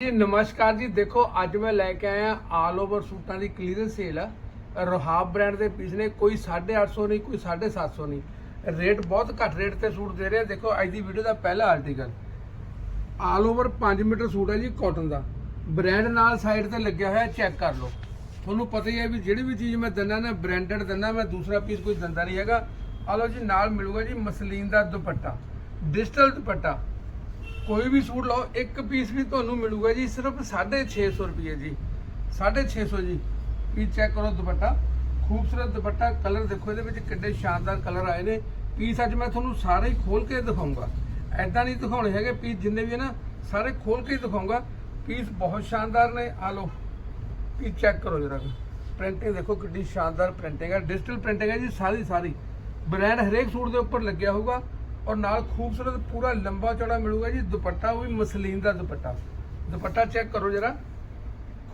ਜੀ, ਨਮਸਕਾਰ ਜੀ। ਦੇਖੋ, ਅੱਜ ਮੈਂ ਲੈ ਕੇ ਆਇਆ ਆਲ ਓਵਰ ਸੂਟਾਂ ਦੀ ਕਲੀਅਰੈਂਸ ਸੇਲ ਆ ਰੋਹਾਬ ਬ੍ਰਾਂਡ ਦੇ ਪੀਸ ਨੇ, ਕੋਈ 850 ਨਹੀਂ, ਕੋਈ 750 ਨਹੀਂ। ਰੇਟ ਬਹੁਤ ਘੱਟ ਰੇਟ ਤੇ ਸੂਟ ਦੇ ਰਹੇ। ਦੇਖੋ, ਅੱਜ ਦੀ ਵੀਡੀਓ ਦਾ ਪਹਿਲਾ article all over 5 metre suit ਹੈ ਜੀ ਕਾਟਨ ਦਾ। ਬ੍ਰਾਂਡ ਨਾਲ ਸਾਈਡ ਤੇ ਲੱਗਿਆ ਹੋਇਆ ਚੈੱਕ ਕਰ ਲਓ। ਤੁਹਾਨੂੰ ਪਤਾ ਹੀ ਹੈ ਵੀ ਜਿਹੜੀ ਵੀ ਚੀਜ਼ ਮੈਂ ਦਿੰਦਾ, ਨਾ ਬ੍ਰਾਂਡਡ ਦਿੰਦਾ, ਮੈਂ ਦੂਸਰਾ ਪੀਸ ਕੋਈ ਦਿੰਦਾ ਨਹੀਂ ਹੈਗਾ। ਆ ਲਓ ਜੀ, ਨਾਲ ਮਿਲੂਗਾ ਜੀ ਮਸਲੀਨ ਦਾ ਦੁਪੱਟਾ। ਡਿਜੀਟਲ ਦੁਪੱਟਾ। ਕੋਈ ਵੀ ਸੂਟ ਲਓ, ਇੱਕ ਪੀਸ ਵੀ ਤੁਹਾਨੂੰ ਮਿਲੂਗਾ ਜੀ, ਸਿਰਫ 650 ਰੁਪਏ ਜੀ। 650 ਜੀ। ਪੀਸ ਚੈੱਕ ਕਰੋ ਦੁਪੱਟਾ। ਖੂਬਸੂਰਤ ਦੁਪੱਟਾ ਕਲਰ ਦੇਖੋ, ਇਹਦੇ ਵਿੱਚ ਕਿੰਨੇ ਸ਼ਾਨਦਾਰ ਕਲਰ ਆਏ ਨੇ। ਪੀਸ ਅੱਜ ਮੈਂ ਤੁਹਾਨੂੰ ਸਾਰੇ ਹੀ ਖੋਲ ਕੇ ਦਿਖਾਉਂਗਾ ਐਦਾਂ ਨਹੀਂ ਦਿਖਾਉਣੇ ਹੈਗੇ ਪੀਸ ਜਿੰਨੇ ਵੀ ਹੈ ਨਾ, ਸਾਰੇ ਖੋਲ ਕੇ ਹੀ ਦਿਖਾਉਂਗਾ ਪੀਸ ਬਹੁਤ ਸ਼ਾਨਦਾਰ ਨੇ। ਆ ਲਓ ਪੀਸ ਚੈੱਕ ਕਰੋ ਜਰਾ ਪ੍ਰਿੰਟਿੰਗ ਦੇਖੋ ਕਿੰਨੀ ਸ਼ਾਨਦਾਰ ਪ੍ਰਿੰਟਿੰਗ ਹੈ ਡਿਜੀਟਲ ਪ੍ਰਿੰਟਿੰਗ ਹੈ ਜੀ, ਸਾਰੀ ਸਾਰੀ। ਬ੍ਰਾਂਡ ਹਰੇਕ ਸੂਟ ਦੇ ਉੱਪਰ ਲੱਗਿਆ ਹੋਊਗਾ। ਔਰ ਨਾਲ ਖੂਬਸੂਰਤ ਪੂਰਾ ਲੰਬਾ ਚੌੜਾ ਮਿਲੂਗਾ ਜੀ, ਦੁਪੱਟਾ ਉਹ ਵੀ ਮਸਲੀਨ ਦਾ ਦੁਪੱਟਾ। ਦੁਪੱਟਾ ਚੈੱਕ ਕਰੋ ਜਰਾ।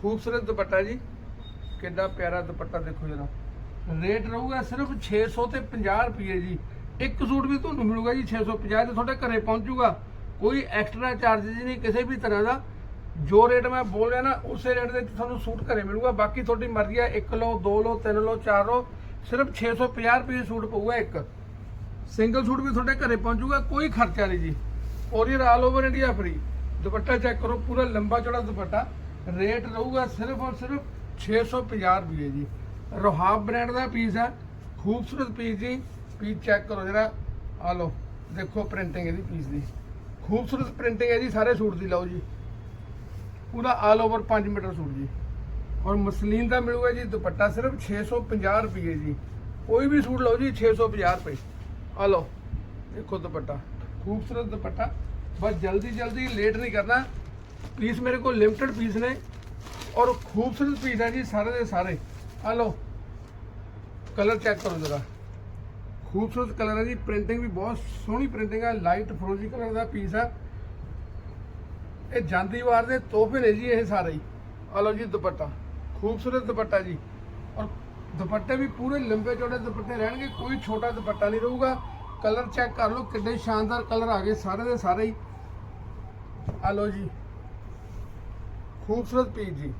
ਖੂਬਸੂਰਤ ਦੁਪੱਟਾ ਜੀ। ਕਿੰਨਾ ਪਿਆਰਾ ਦੁਪੱਟਾ ਦੇਖੋ ਜਰਾ। ਰੇਟ ਰਹੂਗਾ ਸਿਰਫ 600 ਤੇ 50 ਰੁਪਏ ਜੀ। ਇੱਕ ਸੂਟ ਵੀ ਤੁਹਾਨੂੰ ਮਿਲੂਗਾ ਜੀ 650 ਤੇ ਤੁਹਾਡੇ ਘਰੇ ਪਹੁੰਚੂਗਾ। ਕੋਈ ਐਕਸਟਰਾ ਚਾਰजेस ਨਹੀਂ, ਕਿਸੇ ਵੀ ਤਰ੍ਹਾਂ ਦਾ। ਜੋ ਰੇਟ ਮੈਂ ਬੋਲ ਰਿਹਾ ਨਾ, ਉਸੇ ਰੇਟ ਦੇ ਤੁਹਾਨੂੰ ਸੂਟ ਘਰੇ ਮਿਲੂਗਾ। ਬਾਕੀ ਤੁਹਾਡੀ ਮਰਜ਼ੀ ਆ, ਇੱਕ ਲਓ, ਦੋ ਲਓ, ਤਿੰਨ ਲਓ, ਚਾਰ ਲਓ। ਸਿਰਫ 650 ਰੁਪਏ ਸੂਟ ਪਊਗਾ ਇੱਕ। ਸਿੰਗਲ ਸੂਟ ਵੀ ਤੁਹਾਡੇ ਘਰੇ ਪਹੁੰਚੂਗਾ ਕੋਈ ਖਰਚਾ ਨਹੀਂ ਜੀ। Courier all over India free ਦੁਪੱਟਾ ਚੈੱਕ ਕਰੋ, ਪੂਰਾ ਲੰਬਾ ਚੌੜਾ ਦੁਪੱਟਾ। ਰੇਟ ਰਹੂਗਾ ਸਿਰਫ ਔਰ ਸਿਰਫ 650 ਰੁਪਏ ਜੀ। ਰੋਹਾਬ ਬ੍ਰਾਂਡ ਦਾ ਪੀਸ ਹੈ, ਖੂਬਸੂਰਤ ਪੀਸ ਜੀ। ਪੀਸ ਚੈੱਕ ਕਰੋ ਜਰਾ। ਆ ਲਓ, ਦੇਖੋ ਪ੍ਰਿੰਟਿੰਗ ਇਹਦੀ ਪੀਸ ਦੀ। ਖੂਬਸੂਰਤ ਪ੍ਰਿੰਟਿੰਗ ਹੈ ਜੀ, ਸਾਰੇ ਸੂਟ ਦੀ ਲਓ ਜੀ। ਪੂਰਾ ਆਲ ਓਵਰ 5 ਮੀਟਰ ਸੂਟ ਜੀ। ਔਰ ਮਸਲੀਨ ਦਾ ਮਿਲੂਗਾ ਜੀ ਦੁਪੱਟਾ ਸਿਰਫ 650 ਰੁਪਏ ਜੀ। ਕੋਈ ਵੀ ਸੂਟ ਲਓ ਜੀ 650 ਰੁਪਏ। ਆ ਲਓ, ਦੇਖੋ ਦੁਪੱਟਾ, ਖੂਬਸੂਰਤ ਦੁਪੱਟਾ। ਬਸ ਜਲਦੀ ਜਲਦੀ ਲੇਟ ਨਹੀਂ ਕਰਨਾ। ਪੀਸ ਮੇਰੇ ਕੋਲ ਲਿਮਟਿਡ ਪੀਸ ਨੇ ਔਰ ਖੂਬਸੂਰਤ ਪੀਸ ਹੈ ਜੀ ਸਾਰੇ ਦੇ ਸਾਰੇ। ਆ ਲਓ ਕਲਰ ਚੈੱਕ ਕਰੋ ਜਰਾ। ਖੂਬਸੂਰਤ ਕਲਰ ਹੈ ਜੀ ਪ੍ਰਿੰਟਿੰਗ ਵੀ ਬਹੁਤ ਸੋਹਣੀ ਪ੍ਰਿੰਟਿੰਗ ਹੈ ਲਾਈਟ ਫਰੋਜ਼ੀ ਕਲਰ ਦਾ ਪੀਸ ਹੈ। ਇਹ ਜਾਂਦੀ ਵਾਰ ਦੇ ਤੋਹਫੇ ਨੇ ਜੀ ਇਹ ਸਾਰੇ ਹੀ। ਆ ਲਓ ਜੀ ਦੁਪੱਟਾ, ਖੂਬਸੂਰਤ ਦੁਪੱਟਾ ਜੀ। ਦੁਪੱਟੇ ਵੀ ਪੂਰੇ ਲੰਬੇ ਚੌੜੇ ਦੁਪੱਟੇ ਰਹਿਣਗੇ, ਕੋਈ ਛੋਟਾ ਦੁਪੱਟਾ ਨਹੀਂ ਰਹੂਗਾ। ਕਲਰ ਚੈੱਕ ਕਰ ਲਓ ਕਿੰਨੇ ਸ਼ਾਨਦਾਰ ਕਲਰ ਆ ਗਏ ਸਾਰੇ ਦੇ ਸਾਰੇ ਹੀ। ਆ ਲਓ ਜੀ, ਖੂਬਸੂਰਤ ਪੀਸ ਜੀ।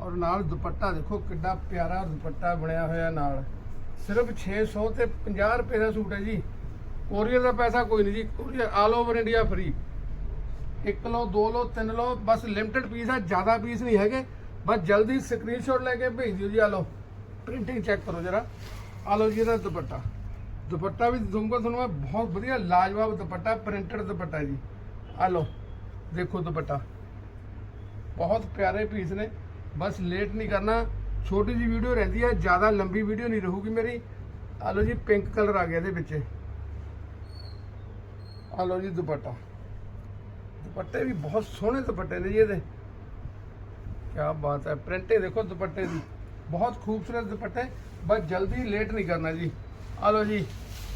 ਔਰ ਨਾਲ ਦੁਪੱਟਾ ਦੇਖੋ ਕਿੰਨਾ ਪਿਆਰਾ ਦੁਪੱਟਾ ਬਣਿਆ ਹੋਇਆ ਨਾਲ। ਸਿਰਫ 600 ਤੇ 50 ਰੁਪਏ ਦਾ ਸੂਟ ਹੈ ਜੀ। ਕੋਰੀਅਰ ਦਾ ਪੈਸਾ ਕੋਈ ਨਹੀਂ ਜੀ, courier all over India free ਇੱਕ ਲਓ, ਦੋ ਲਓ, ਤਿੰਨ ਲਓ, ਬਸ ਲਿਮਟਿਡ ਪੀਸ ਹੈ ਜ਼ਿਆਦਾ ਪੀਸ ਨਹੀਂ ਹੈਗੇ। ਬਸ ਜਲਦੀ ਸਕਰੀਨਸ਼ਾਟ ਲੈ ਕੇ ਭੇਜ ਦਿਓ ਜੀ, ਆ ਲਓ। ਪ੍ਰਿੰਟਿੰਗ ਚੈੱਕ ਕਰੋ ਜਰਾ। ਆ ਲਓ ਜੀ ਇਹਦਾ ਦੁਪੱਟਾ। ਦੁਪੱਟਾ ਵੀ ਦੂੰਗਾ ਤੁਹਾਨੂੰ ਮੈਂ, ਬਹੁਤ ਵਧੀਆ ਲਾਜਵਾਬ ਦੁਪੱਟਾ ਪ੍ਰਿੰਟਡ ਦੁਪੱਟਾ ਜੀ। ਆ ਲਓ, ਦੇਖੋ ਦੁਪੱਟਾ। ਬਹੁਤ ਪਿਆਰੇ ਪੀਸ ਨੇ। ਬਸ ਲੇਟ ਨਹੀਂ ਕਰਨਾ। ਛੋਟੀ ਜੀ ਵੀਡੀਓ ਰਹਿੰਦੀ ਹੈ ਜ਼ਿਆਦਾ ਲੰਬੀ ਵੀਡੀਓ ਨਹੀਂ ਰਹੂਗੀ ਮੇਰੀ। ਆ ਲਓ ਜੀ ਪਿੰਕ ਕਲਰ ਆ ਗਿਆ ਇਹਦੇ ਵਿੱਚ। ਆ ਲਓ ਜੀ ਦੁਪੱਟਾ। ਦੁਪੱਟੇ ਵੀ ਬਹੁਤ ਸੋਹਣੇ ਦੁਪੱਟੇ ਨੇ ਜੀ ਇਹਦੇ। ਕੀ ਬਾਤ ਹੈ ਪ੍ਰਿੰਟੇ ਦੇਖੋ ਦੁਪੱਟੇ ਦੀ। ਬਹੁਤ ਖੂਬਸੂਰਤ ਦੁਪੱਟੇ, ਬਸ ਜਲਦੀ ਲੇਟ ਨਹੀਂ ਕਰਨਾ ਜੀ। ਆ ਲਓ ਜੀ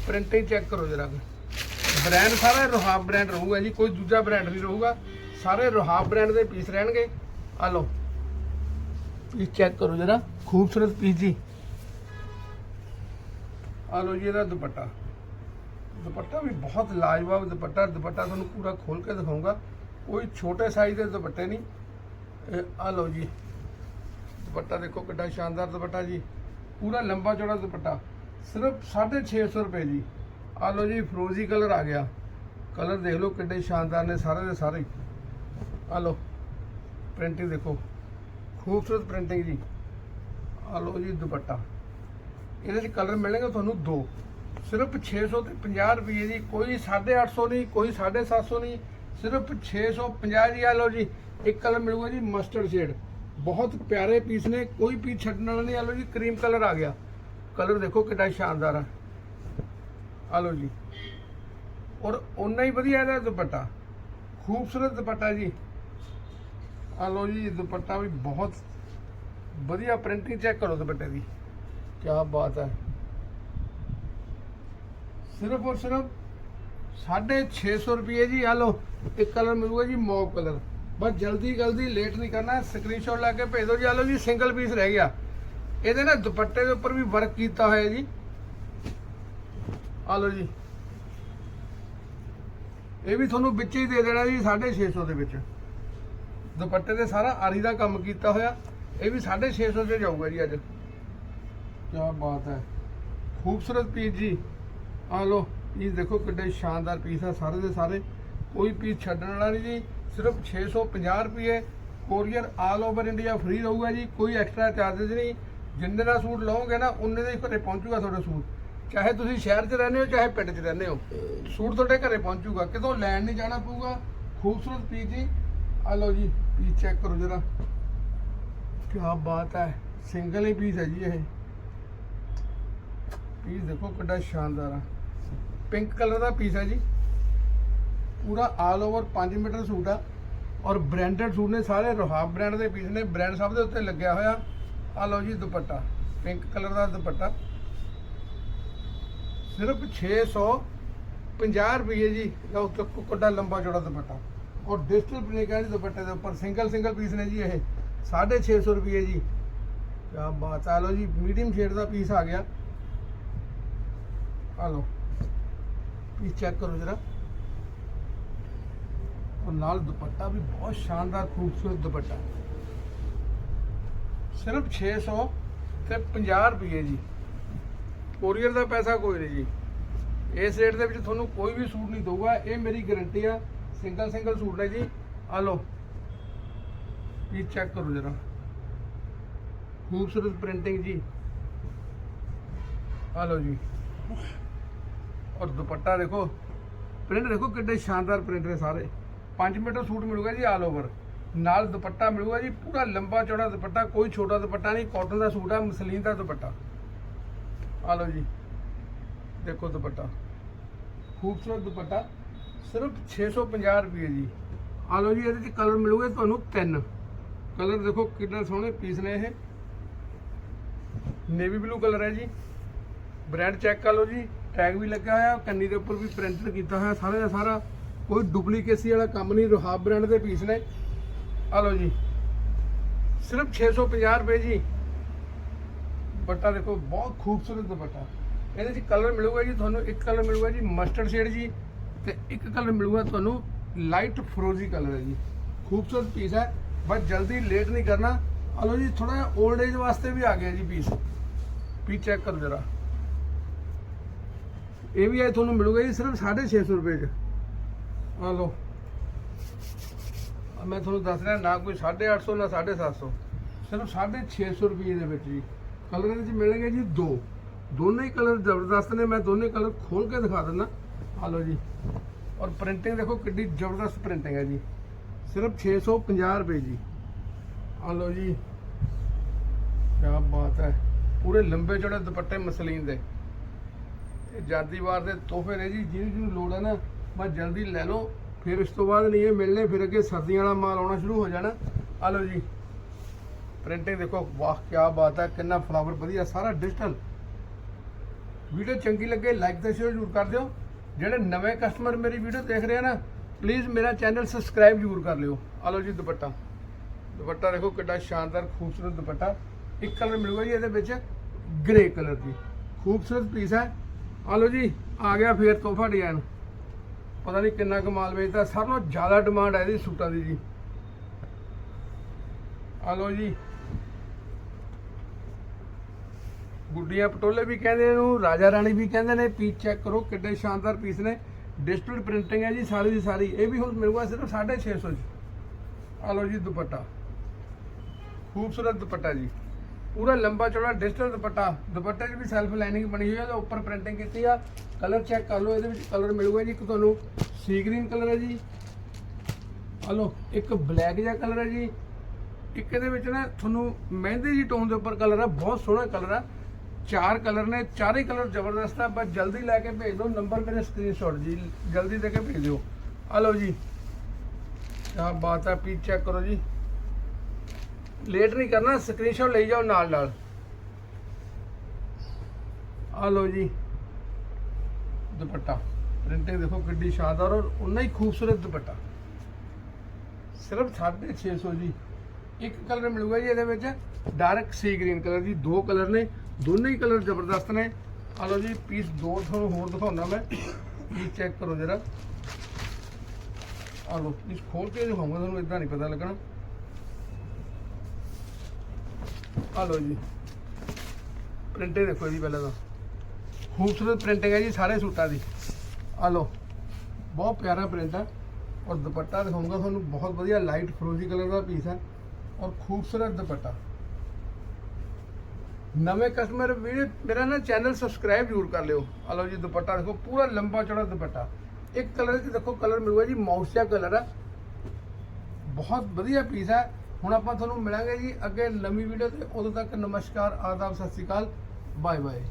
ਪ੍ਰਿੰਟਿੰਗ ਚੈੱਕ ਕਰੋ ਜਰਾ ਬ੍ਰਾਂਡ ਸਾਰਾ ਰੋਹਾਬ ਬ੍ਰਾਂਡ ਰਹੂਗਾ ਜੀ, ਕੋਈ ਦੂਜਾ ਬ੍ਰਾਂਡ ਨਹੀਂ ਰਹੂਗਾ। ਸਾਰੇ ਰੋਹਾਬ ਬ੍ਰਾਂਡ ਦੇ ਪੀਸ ਰਹਿਣਗੇ। ਆ ਲਓ ਪੀਸ ਚੈੱਕ ਕਰੋ ਜਰਾ, ਖੂਬਸੂਰਤ ਪੀਸ ਜੀ। ਆ ਲਓ ਜੀ ਇਹਦਾ ਦੁਪੱਟਾ। ਦੁਪੱਟਾ ਵੀ ਬਹੁਤ ਲਾਜਵਾਬ ਦੁਪੱਟਾ ਦੁਪੱਟਾ ਤੁਹਾਨੂੰ ਪੂਰਾ ਖੋਲ ਕੇ ਦਿਖਾਉਂਗਾ ਕੋਈ ਛੋਟੇ ਸਾਈਜ਼ ਦੇ ਦੁਪੱਟੇ ਨਹੀਂ। ਆ ਲਓ ਜੀ ਦੁਪੱਟਾ ਦੇਖੋ ਕਿੱਡਾ ਸ਼ਾਨਦਾਰ ਦੁਪੱਟਾ ਜੀ। ਪੂਰਾ ਲੰਬਾ ਚੌੜਾ ਦੁਪੱਟਾ। ਸਿਰਫ 650 ਰੁਪਏ ਜੀ। ਆ ਲਓ ਜੀ, ਫਰੋਜ਼ੀ ਕਲਰ ਆ ਗਿਆ। ਕਲਰ ਦੇਖ ਲਓ ਕਿੱਡੇ ਸ਼ਾਨਦਾਰ ਨੇ ਸਾਰੇ ਦੇ ਸਾਰੇ। ਆ ਲਓ, ਪ੍ਰਿੰਟਿੰਗ ਦੇਖੋ। ਖੂਬਸੂਰਤ ਪ੍ਰਿੰਟਿੰਗ ਜੀ। ਆ ਲਓ ਜੀ ਦੁਪੱਟਾ। ਇਹਦੇ ਚ ਕਲਰ ਮਿਲਣਗੇ ਤੁਹਾਨੂੰ ਦੋ। ਸਿਰਫ 600 ਤੇ 50 ਰੁਪਏ ਜੀ। ਕੋਈ 850 ਨਹੀਂ, ਕੋਈ 750 ਨਹੀਂ। ਸਿਰਫ 650 ਜੀ ਆ ਲਓ ਜੀ। ਇੱਕ ਕਲਰ ਮਿਲੂਗਾ ਜੀ, ਮਸਟਰਡ ਸ਼ੇਡ। ਬਹੁਤ ਪਿਆਰੇ ਪੀਸ ਨੇ, ਕੋਈ ਪੀਸ ਛੱਡਣ ਵਾਲਾ ਨਹੀਂ। ਆ ਲਓ ਜੀ ਕਰੀਮ ਕਲਰ ਆ ਗਿਆ। ਕਲਰ ਦੇਖੋ ਕਿੰਨਾ ਸ਼ਾਨਦਾਰ ਆ। ਆ ਲਓ ਜੀ। ਔਰ ਓਨਾ ਹੀ ਵਧੀਆ ਇਹਦਾ ਦੁਪੱਟਾ। ਖੂਬਸੂਰਤ ਦੁਪੱਟਾ ਜੀ। ਆ ਲਓ ਜੀ, ਦੁਪੱਟਾ ਵੀ ਬਹੁਤ ਵਧੀਆ ਪ੍ਰਿੰਟਿੰਗ ਚੈੱਕ ਕਰੋ ਦੁਪੱਟੇ ਦੀ। ਕੀ ਬਾਤ ਹੈ। ਸਿਰਫ ਔਰ ਸਿਰਫ 650 ਰੁਪਏ ਜੀ। ਆ ਲਓ, ਇੱਕ ਕਲਰ ਮਿਲੂਗਾ ਜੀ, ਮੌਕ ਕਲਰ ਬਸ ਜਲਦੀ ਜਲਦੀ ਲੇਟ ਨਹੀਂ ਕਰਨਾ ਸਕਰੀਨਸ਼ਾਟ ਲਾ ਕੇ ਭੇਜ ਦਿਓ। ਜੀ ਆ ਲਓ ਜੀ ਸਿੰਗਲ ਪੀਸ ਰਹਿ ਗਿਆ। ਇਹਦੇ ਨਾਲ ਦੁਪੱਟੇ ਦੇ ਉੱਪਰ ਵੀ ਵਰਕ ਕੀਤਾ ਹੋਇਆ ਜੀ। ਆ ਲਓ ਜੀ। ਇਹ ਵੀ ਤੁਹਾਨੂੰ ਵਿੱਚ ਹੀ ਦੇ ਦੇਣਾ ਜੀ 650 ਦੇ ਵਿੱਚ। ਦੁਪੱਟੇ ਤੇ ਸਾਰਾ ਆਰੀ ਦਾ ਕੰਮ ਕੀਤਾ ਹੋਇਆ। ਇਹ ਵੀ 650 ਚ ਜਾਊਗਾ ਜੀ ਅੱਜ। ਕੀ ਬਾਤ ਹੈ। ਖੂਬਸੂਰਤ ਪੀਸ ਜੀ। ਆ ਲੋ ਇਹ ਦੇਖੋ ਕਿੱਡੇ ਸ਼ਾਨਦਾਰ ਪੀਸ ਆ, ਸਾਰੇ ਦੇ ਸਾਰੇ। ਕੋਈ ਪੀਸ ਛੱਡਣ ਵਾਲਾ ਨਹੀਂ ਜੀ। ਸਿਰਫ 650 ਰੁਪਏ courier all over India free ਰਹੂਗਾ ਜੀ, ਕੋਈ ਐਕਸਟਰਾ ਚਾਰजेस ਨਹੀਂ। ਜਿੰਨੇ ਦਾ ਸੂਟ ਲਓਗੇ ਨਾ ਉਨੇ ਦੇ ਹੀ ਘਰੇ ਪਹੁੰਚੂਗਾ ਤੁਹਾਡਾ ਸੂਟ। ਚਾਹੇ ਤੁਸੀਂ ਸ਼ਹਿਰ 'ਚ ਰਹਿੰਦੇ ਹੋ, ਚਾਹੇ ਪਿੰਡ 'ਚ ਰਹਿੰਦੇ ਹੋ। ਸੂਟ ਤੁਹਾਡੇ ਘਰੇ ਪਹੁੰਚੂਗਾ। ਕਿਤੋਂ ਲੈਣ ਨਹੀਂ ਜਾਣਾ ਪਊਗਾ। ਖੂਬਸੂਰਤ ਪੀਸ ਜੀ। ਆ ਲਓ ਜੀ ਪੀਸ ਚੈੱਕ ਕਰੋ ਜਰਾ। ਕੀ ਬਾਤ ਹੈ। ਸਿੰਗਲ ਹੀ ਪੀਸ ਹੈ ਜੀ ਇਹ। ਪੀਸ ਦੇਖੋ ਕਿੱਡਾ ਸ਼ਾਨਦਾਰ ਆ। ਪਿੰਕ ਕਲਰ ਦਾ ਪੀਸ ਹੈ ਜੀ। ਪੂਰਾ ਆਲ ਓਵਰ 5 ਮੀਟਰ ਸੂਟ ਆ ਔਰ ਬ੍ਰਾਂਡਡ ਸੂਟ ਨੇ ਸਾਰੇ ਰੋਹਾਬ ਬ੍ਰਾਂਡ ਦੇ ਪੀਸ ਨੇ ਬ੍ਰਾਂਡ ਸਭ ਦੇ ਉੱਤੇ ਲੱਗਿਆ ਹੋਇਆ। ਆ ਲਓ ਜੀ ਦੁਪੱਟਾ ਪਿੰਕ ਕਲਰ ਦਾ ਦੁਪੱਟਾ। ਸਿਰਫ 650 ਰੁਪਏ ਜੀ, ਇਹ ਉੱਤੇ ਕੁੱਡਾ ਲੰਬਾ ਚੌੜਾ ਦੁਪੱਟਾ। ਔਰ ਡਿਜੀਟਲ ਪ੍ਰਿੰਟ ਹੈ ਜੀ ਦੁਪੱਟੇ ਦੇ ਉੱਪਰ ਸਿੰਗਲ ਸਿੰਗਲ ਪੀਸ ਨੇ ਜੀ ਇਹ। 650 ਰੁਪਏ ਜੀ। ਕੀ ਬਾਤ ਆ ਲਓ ਜੀ ਮੀਡੀਅਮ ਸ਼ੇਡ ਦਾ ਪੀਸ ਆ ਗਿਆ। ਆ ਲਓ ਪੀਸ ਚੈੱਕ ਕਰੋ ਜਰਾ। ਨਾਲ ਦੁਪੱਟਾ ਵੀ ਬਹੁਤ ਸ਼ਾਨਦਾਰ, ਖੂਬਸੂਰਤ ਦੁਪੱਟਾ। ਸਿਰਫ 600 ਤੇ 50 ਰੁਪਏ ਜੀ। ਕੋਰੀਅਰ ਦਾ ਪੈਸਾ ਕੋਈ ਨਹੀਂ ਜੀ। ਇਸ ਰੇਟ ਦੇ ਵਿੱਚ ਤੁਹਾਨੂੰ ਕੋਈ ਵੀ ਸੂਟ ਨਹੀਂ ਦਊਗਾ। ਇਹ ਮੇਰੀ ਗਾਰੰਟੀ ਆ। ਸਿੰਗਲ ਸਿੰਗਲ ਸੂਟ ਨੇ ਜੀ। ਆ ਲਓ। ਇਹ ਚੈੱਕ ਕਰੋ ਜਰਾ। ਖੂਬਸੂਰਤ ਪ੍ਰਿੰਟਿੰਗ ਜੀ। ਆ ਲਓ ਜੀ। ਔਰ ਦੁਪੱਟਾ ਦੇਖੋ। ਪ੍ਰਿੰਟ ਦੇਖੋ ਕਿੰਨੇ ਸ਼ਾਨਦਾਰ ਪ੍ਰਿੰਟ ਨੇ ਸਾਰੇ। 5 ਮੀਟਰ ਸੂਟ ਮਿਲੂਗਾ ਜੀ ਆਲ ਓਵਰ ਨਾਲ ਦੁਪੱਟਾ ਮਿਲੂਗਾ ਜੀ, ਪੂਰਾ ਲੰਬਾ ਚੌੜਾ ਦੁਪੱਟਾ, ਕੋਈ ਛੋਟਾ ਦੁਪੱਟਾ ਨਹੀਂ ਕਾਟਨ ਦਾ ਸੂਟ ਆ, ਮਸਲੀਨ ਦਾ ਦੁਪੱਟਾ। ਆ ਲਓ ਜੀ, ਦੇਖੋ ਦੁਪੱਟਾ। ਖੂਬਸੂਰਤ ਦੁਪੱਟਾ, ਸਿਰਫ 650 ਰੁਪਏ ਜੀ। ਆ ਲਓ ਜੀ, ਇਹਦੇ ਚ ਕਲਰ ਮਿਲੂਗੇ ਤੁਹਾਨੂੰ ਤਿੰਨ। ਕਲਰ ਦੇਖੋ ਕਿੰਨੇ ਸੋਹਣੇ ਪੀਸ ਨੇ ਇਹ। ਨੇਵੀ ਬਲੂ ਕਲਰ ਹੈ ਜੀ। ਬ੍ਰਾਂਡ ਚੈੱਕ ਕਰ ਲਓ ਜੀ ਟੈਗ ਵੀ ਲੱਗਿਆ ਹੋਇਆ, ਕੰਨੀ ਦੇ ਉੱਪਰ ਵੀ ਪ੍ਰਿੰਟਡ ਕੀਤਾ ਹੋਇਆ, ਸਾਰੇ ਦਾ ਸਾਰਾ। ਕੋਈ ਡੁਪਲੀਕੇਸੀ ਵਾਲਾ ਕੰਮ ਨਹੀਂ ਰੋਹਾਬ ਬ੍ਰਾਂਡ ਦੇ ਪੀਸ ਨੇ। ਆ ਲਓ ਜੀ। ਸਿਰਫ 650 ਰੁਪਏ ਜੀ। ਦੁਪੱਟਾ ਦੇਖੋ, ਬਹੁਤ ਖੂਬਸੂਰਤ ਦੁਪੱਟਾ। ਇਹਦੇ ਚ ਕਲਰ ਮਿਲੂਗਾ ਜੀ, ਤੁਹਾਨੂੰ ਇੱਕ ਕਲਰ ਮਿਲੂਗਾ ਜੀ ਮਸਟਰਡ ਸ਼ੇਡ ਜੀ, ਤੇ ਇੱਕ ਕਲਰ ਮਿਲੂਗਾ ਤੁਹਾਨੂੰ ਲਾਈਟ ਫਰੋਜ਼ੀ ਕਲਰ ਹੈ ਜੀ। ਖੂਬਸੂਰਤ ਪੀਸ ਹੈ। ਬਸ ਜਲਦੀ ਲੇਟ ਨਹੀਂ ਕਰਨਾ। ਆ ਜੀ ਥੋੜਾ ਜਿਹਾ 올ਡ ਏਜ ਵਾਸਤੇ ਵੀ ਆ ਗਿਆ ਜੀ ਪੀਸ ਪੀਸ ਚੈੱਕ ਕਰੋ ਜਰਾ। ਇਹ ਵੀ ਆਏ ਤੁਹਾਨੂੰ ਮਿਲੂਗਾ ਜੀ, ਸਿਰਫ 650 ਰੁਪਏ ਚ। ਆ ਲਓ। ਆ ਮੈਂ ਤੁਹਾਨੂੰ ਦੱਸ ਰਿਹਾ, ਨਾ ਕੋਈ 850 ਨਾ 750 ਸਿਰਫ 650 ਰੁਪਏ ਦੇ ਵਿੱਚ ਜੀ। ਕਲਰ ਇਹਦੇ ਵਿੱਚ ਮਿਲਣਗੇ ਜੀ ਦੋ। ਦੋਨੇ ਕਲਰ ਜ਼ਬਰਦਸਤ ਨੇ, ਮੈਂ ਦੋਨੇ ਕਲਰ ਖੋਲ ਕੇ ਦਿਖਾ ਦਿੰਦਾ। ਆ ਲਓ ਜੀ। ਔਰ ਪ੍ਰਿੰਟਿੰਗ ਦੇਖੋ ਕਿੰਨੀ ਜ਼ਬਰਦਸਤ ਪ੍ਰਿੰਟਿੰਗ ਹੈ ਜੀ। ਸਿਰਫ 650 ਰੁਪਏ ਜੀ। ਆ ਲਓ ਜੀ। ਕੀ ਬਾਤ ਹੈ। ਪੂਰੇ ਲੰਬੇ ਚੌੜੇ ਦੁਪੱਟੇ ਮਸਲੀਨ ਦੇ। ਇਹ ਜਾਦੀਵਾਰ ਦੇ ਤੋਹਫੇ ਨੇ ਜੀ। ਜਿਹਨੂੰ ਜਿਹਨੂੰ ਲੋੜ ਹੈ ਨਾ ਬਸ ਜਲਦੀ ਲੈ ਲਓ। ਫਿਰ ਇਸ ਤੋਂ ਬਾਅਦ ਨਹੀਂ ਇਹ ਮਿਲਣੇ ਫਿਰ ਅੱਗੇ ਸਰਦੀਆਂ ਵਾਲਾ ਮਾਲ ਆਉਣਾ ਸ਼ੁਰੂ ਹੋ ਜਾਣਾ। ਆ ਲਓ ਜੀ। ਪ੍ਰਿੰਟਿੰਗ ਦੇਖੋ, ਵਾਹ ਕੀ ਬਾਤ ਹੈ, ਕਿੰਨਾ ਫਲਾਵਰ ਵਧੀਆ, ਸਾਰਾ ਡਿਜੀਟਲ ਵੀਡੀਓ ਚੰਗੀ ਲੱਗੇ ਲਾਈਕ ਤੇ ਸ਼ੇਅਰ ਜ਼ਰੂਰ ਕਰ ਦਿਓ। ਜਿਹੜੇ ਨਵੇਂ ਕਸਟਮਰ ਮੇਰੀ ਵੀਡੀਓ ਦੇਖ ਰਹੇ ਆ ਨਾ ਪਲੀਜ਼ ਮੇਰਾ ਚੈਨਲ ਸਬਸਕ੍ਰਾਈਬ ਜ਼ਰੂਰ ਕਰ ਲਿਓ। ਆ ਲਓ ਜੀ ਦੁਪੱਟਾ। ਦੁਪੱਟਾ ਦੇਖੋ ਕਿੰਨਾ ਸ਼ਾਨਦਾਰ, ਖੂਬਸੂਰਤ ਦੁਪੱਟਾ। ਇੱਕ ਕਲਰ ਮਿਲੂਗਾ ਜੀ ਇਹਦੇ ਵਿੱਚ ਗ੍ਰੇ ਕਲਰ ਦੀ। ਖੂਬਸੂਰਤ ਪੀਸ ਹੈ। ਆ ਲਓ ਜੀ, ਆ ਗਿਆ ਫੇਰ ਤੋਹਫਾ ਡਿਜ਼ਾਈਨ ਪਤਾ ਨਹੀਂ ਕਿੰਨਾ ਕਮਾਲ ਵੇਚਦਾ, ਸਭ ਨਾਲੋਂ ਜ਼ਿਆਦਾ ਡਿਮਾਂਡ ਹੈ ਇਹਦੀ ਸੂਟਾਂ ਦੀ ਜੀ। ਆ ਲਓ ਜੀ। ਗੁੱਡੀਆਂ ਪਟੋਲੇ ਵੀ ਕਹਿੰਦੇ ਇਹਨੂੰ, ਰਾਜਾ ਰਾਣੀ ਵੀ ਕਹਿੰਦੇ ਨੇ ਪੀਸ ਚੈੱਕ ਕਰੋ ਕਿੱਡੇ ਸ਼ਾਨਦਾਰ ਪੀਸ ਨੇ। ਡਿਜੀਟਲ ਪ੍ਰਿੰਟਿੰਗ ਹੈ ਜੀ, ਸਾਰੀ ਦੀ ਸਾਰੀ। ਇਹ ਵੀ ਹੁਣ ਮਿਲੂਗਾ ਸਿਰਫ 650 ਚ। ਆ ਲਓ ਜੀ ਦੁਪੱਟਾ। ਖੂਬਸੂਰਤ ਦੁਪੱਟਾ ਜੀ। ਪੂਰਾ ਲੰਬਾ ਚੌੜਾ ਡਿਜੀਟਲ ਦੁਪੱਟਾ। ਦੁਪੱਟੇ 'ਚ ਵੀ ਸੈਲਫ ਲਾਈਨਿੰਗ ਬਣੀ ਹੋਈ ਹੈ ਤੇ ਉੱਪਰ ਪ੍ਰਿੰਟਿੰਗ ਕੀਤੀ ਆ। ਕਲਰ ਚੈੱਕ ਕਰ ਲਓ, ਇਹਦੇ ਵਿੱਚ ਕਲਰ ਮਿਲੂਗਾ ਜੀ। ਇੱਕ ਤੁਹਾਨੂੰ ਸੀ ਗ੍ਰੀਨ ਕਲਰ ਹੈ ਜੀ। ਆ ਲਓ, ਇੱਕ ਬਲੈਕ ਜਿਹਾ ਕਲਰ ਹੈ ਜੀ। ਇੱਕ ਇਹਦੇ ਵਿੱਚ ਨਾ ਤੁਹਾਨੂੰ ਮਹਿੰਦੀ ਜੀ ਟੋਨ ਦੇ ਉੱਪਰ ਕਲਰ ਆ, ਬਹੁਤ ਸੋਹਣਾ ਕਲਰ ਆ। ਚਾਰ ਕਲਰ ਨੇ, ਚਾਰੇ ਕਲਰ ਜ਼ਬਰਦਸਤ ਆ, ਬਸ ਜਲਦੀ ਲੈ ਕੇ ਭੇਜ ਦਿਓ ਨੰਬਰ ਮੇਰੇ ਸਕਰੀਨਸ਼ਾਟ ਜੀ। ਜਲਦੀ ਦੇ ਕੇ ਭੇਜ ਦਿਓ। ਆ ਲਓ ਜੀ। ਕੀ ਬਾਤ ਹੈ ਪੀ ਚੈੱਕ ਕਰੋ ਜੀ। ਲੇਟ ਨਹੀਂ ਕਰਨਾ ਸਕਰੀਨਸ਼ਾਟ ਲਈ ਜਾਓ ਨਾਲ ਨਾਲ। ਆ ਲਓ ਜੀ, ਦੁਪੱਟਾ। ਪ੍ਰਿੰਟਿੰਗ ਦੇਖੋ ਕਿੱਡੀ ਸ਼ਾਨਦਾਰ ਔਰ ਉਨਾ ਹੀ ਖੂਬਸੂਰਤ ਦੁਪੱਟਾ। ਸਿਰਫ 650 ਜੀ। ਇੱਕ ਕਲਰ ਮਿਲੂਗਾ ਜੀ ਇਹਦੇ ਵਿੱਚ ਡਾਰਕ ਸੀ ਗ੍ਰੀਨ ਕਲਰ ਦੀ ਦੋ ਕਲਰ ਨੇ, ਦੋਨੇ ਹੀ ਕਲਰ ਜ਼ਬਰਦਸਤ ਨੇ। ਆ ਲਓ ਜੀ ਪੀਸ ਦੋ ਤੁਹਾਨੂੰ ਹੋਰ ਦਿਖਾਉਣਾ ਮੈਂ। ਪੀਸ ਚੈੱਕ ਕਰੋ ਜਰਾ। ਆ ਲਓ ਪੀਸ ਖੋਲ ਕੇ ਦਿਖਾਉਂਗਾ ਤੁਹਾਨੂੰ ਇਦਾਂ ਨਹੀਂ ਪਤਾ ਲੱਗਣਾ। ਆ ਲਓ ਜੀ। ਪ੍ਰਿੰਟਿੰਗ ਦੇਖੋ ਜੀ ਪਹਿਲਾਂ ਤਾਂ। ਖੂਬਸੂਰਤ ਪ੍ਰਿੰਟਿੰਗ ਹੈ ਜੀ ਸਾਰੇ ਸੂਟਾਂ ਦੀ। ਆ ਲਓ। ਬਹੁਤ ਪਿਆਰਾ ਪ੍ਰਿੰਟ ਹੈ। ਔਰ ਦੁਪੱਟਾ ਦਿਖਾਉਂਗਾ ਤੁਹਾਨੂੰ। ਬਹੁਤ ਵਧੀਆ ਲਾਈਟ ਫਰੋਜ਼ੀ ਕਲਰ ਦਾ ਪੀਸ ਹੈ। ਔਰ ਖੂਬਸੂਰਤ ਦੁਪੱਟਾ। ਨਵੇਂ ਕਸਟਮਰ ਵੀਡੀਓ ਮੇਰਾ ਨਾ ਚੈਨਲ ਸਬਸਕ੍ਰਾਈਬ ਜ਼ਰੂਰ ਕਰ ਲਿਓ। ਆ ਲਓ ਜੀ, ਦੁਪੱਟਾ ਦੇਖੋ। ਪੂਰਾ ਲੰਬਾ ਚੌੜਾ ਦੁਪੱਟਾ। ਇੱਕ ਕਲਰ ਚ ਦੇਖੋ ਕਲਰ ਮਿਲੂਗਾ ਜੀ ਮਾਊਸਿਆ ਕਲਰ ਹੈ। ਬਹੁਤ ਵਧੀਆ ਪੀਸ ਹੈ। ਹੁਣ ਆਪਾਂ ਤੁਹਾਨੂੰ ਮਿਲਾਂਗੇ ਜੀ ਅੱਗੇ ਨਵੀਂ ਵੀਡੀਓ ਤੇ। ਉਦੋਂ ਤੱਕ ਨਮਸਕਾਰ, ਆਦਾਬ, ਸਤਿ ਸ਼੍ਰੀ ਅਕਾਲ। Bye bye